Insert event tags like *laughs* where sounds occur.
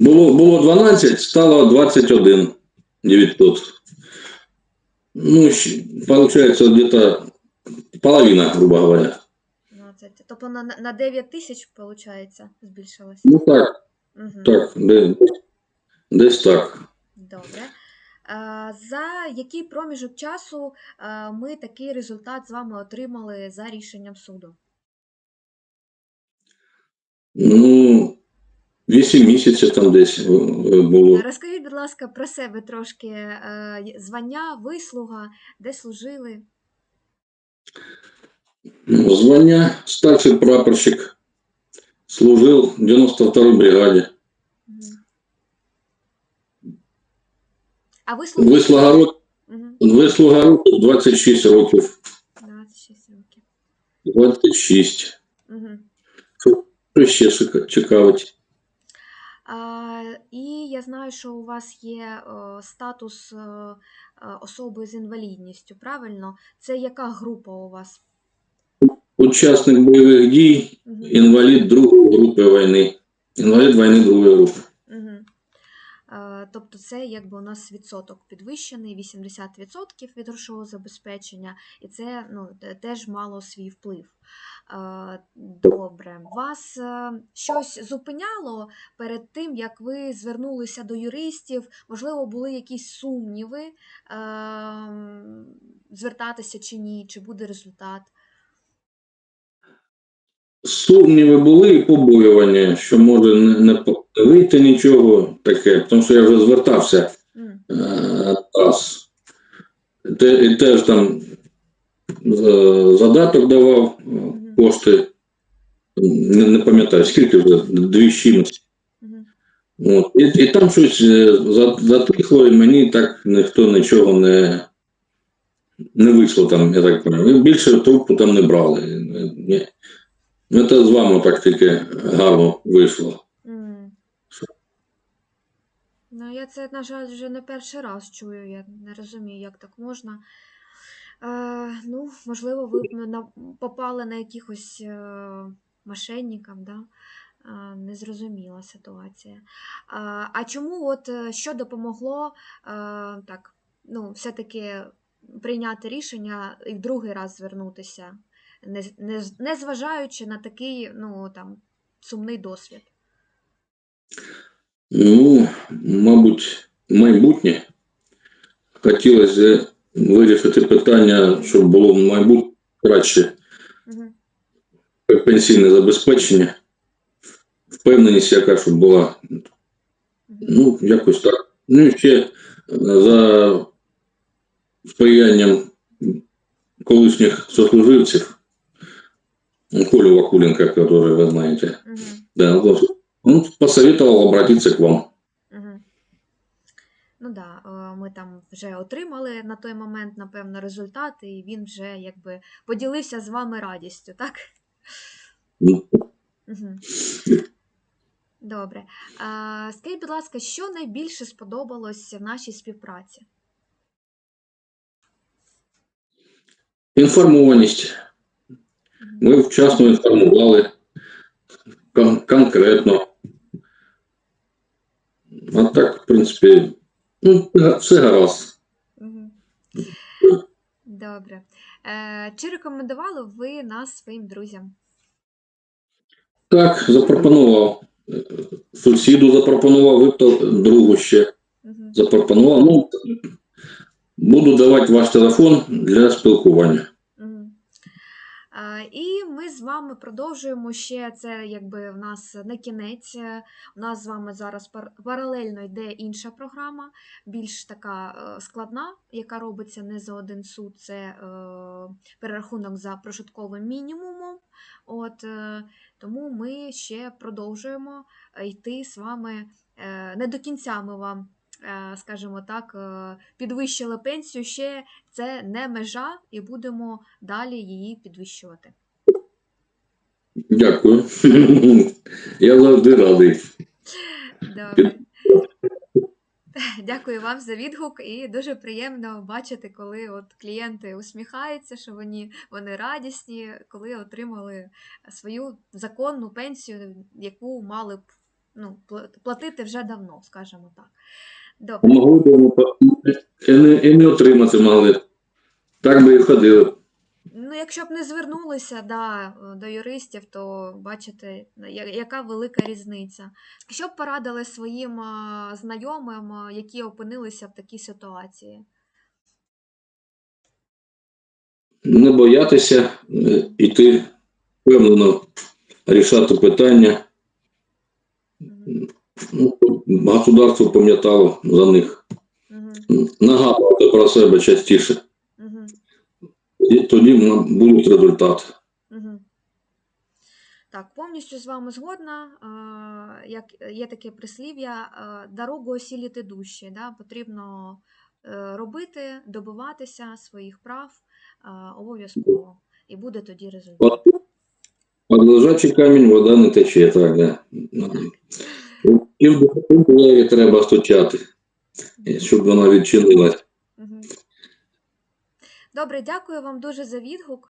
Було, було 12, стало 21 900. Ну, получается где-то половина, грубо говоря. 12. Тобто на, на 9 тисяч, виходить, збільшилось? Ну так, Угу. так, де, десь так. Добре. За який проміжок часу ми такий результат з вами отримали за рішенням суду? Ну, 8 місяців там десь е, е, було. Розкажіть, будь ласка, про себе трошки. е, Звання, вислуга, де служили? Ну, Звання старший прапорщик. Служил в 92-й бригаде. Мгм. А вислуга? Вислуга Мгм. вислуга років 26 років. 26 років. 26. Угу. Що ще цікавить? І я знаю, що у вас є е, статус е, е, особи з інвалідністю, правильно? Це яка група у вас? Учасник бойових дій, інвалід другої групи війни. Інвалід війни другої групи. Угу. Тобто це якби у нас відсоток підвищений, 80% від грошового забезпечення, і це ну, теж мало свій вплив. Е, Добре. Вас е, щось зупиняло перед тим, як ви звернулися до юристів? Можливо, були якісь сумніви, е, звертатися чи ні, чи буде результат? Сумніви були і побоювання, що може не, не вийти нічого таке, тому що я вже звертався е, раз. Те, і теж там задаток давав е, кошти. Не, не пам'ятаю, скільки вже, дві чимось. мгм. От. І, і там щось е, затихло, і мені так ніхто нічого не, не вийшло там, я так розумію. Більше трубку там не брали. Е. Ну, це з вами так тільки гарно вийшло. Ну, я це, на жаль, вже не перший раз чую. Я не розумію, як так можна. Е, ну, можливо, ви б попали на якихось е, мошенників, да? Е, незрозуміла ситуація. А, а чому, от е, що допомогло е, так, ну, все-таки прийняти рішення і в другий раз звернутися, не, не, не зважаючи на такий ну, там, сумний досвід? Ну, мабуть, майбутнє. Хотілося вирішити питання, щоб було в майбутнє краще Мгм. пенсійне забезпечення, впевненість, яка щоб була Ну, якось так. Ну, і ще е, за сприянням колишніх сослуживців, Колю Вакуленко, который вы знаете, Мгм. да, вот, он посоветовал обратиться к вам. Ну да, ми там вже отримали на той момент, напевно, результати, і він вже якби поділився з вами радістю, так? Ну. Добре. Скажіть, будь ласка, що найбільше сподобалось в нашій співпраці? Інформованість. Ми вчасно інформували кон- конкретно. А так, в принципі, ну, все гаразд. Мгм. Добре. Е, чи рекомендували ви нас своїм друзям? Так, запропонував. Е, Сусіду запропонував, то другу ще запропонував. Ну, буду давати ваш телефон для спілкування. А, І ми з вами продовжуємо ще це, якби в нас не кінець. е, У нас з вами зараз пар- паралельно йде інша програма, більш така е, складна, яка робиться не за один суд. Це е, перерахунок за прожитковим мінімумом. От е, тому ми ще продовжуємо е, йти з вами. е, Не до кінця ми вам, е, скажімо так, е, підвищили пенсію. Ще це не межа, і будемо далі її підвищувати. Дякую. *laughs* Я завжди радий. Добре. Дякую вам за відгук, і дуже приємно бачити, коли от клієнти усміхаються, що вони, вони радісні, коли отримали свою законну пенсію, яку мали б ну, платити вже давно, скажімо так. Могли б і не, і не отримати могли. Так би і ходили. Ну, якщо б не звернулися да, до юристів, то бачите, яка велика різниця. Що б порадили своїм знайомим, які опинилися в такій ситуації? Не боятися, е, іти впевнено рішати питання. Ну, щоб государство пам'ятало за них. Мгм. Нагадувати про себе частіше. Мгм. І тоді будуть результати. Мгм. Так, повністю з вами згодна. Як є таке прислів'я, дорогу осіліти дужче. Да? Потрібно е, робити, добиватися своїх прав обов'язково. І буде тоді результат. Под лежачий камінь вода не тече, так, да. І в двері треба стучати, щоб вона відчинилась. Добре, дякую вам дуже за відгук.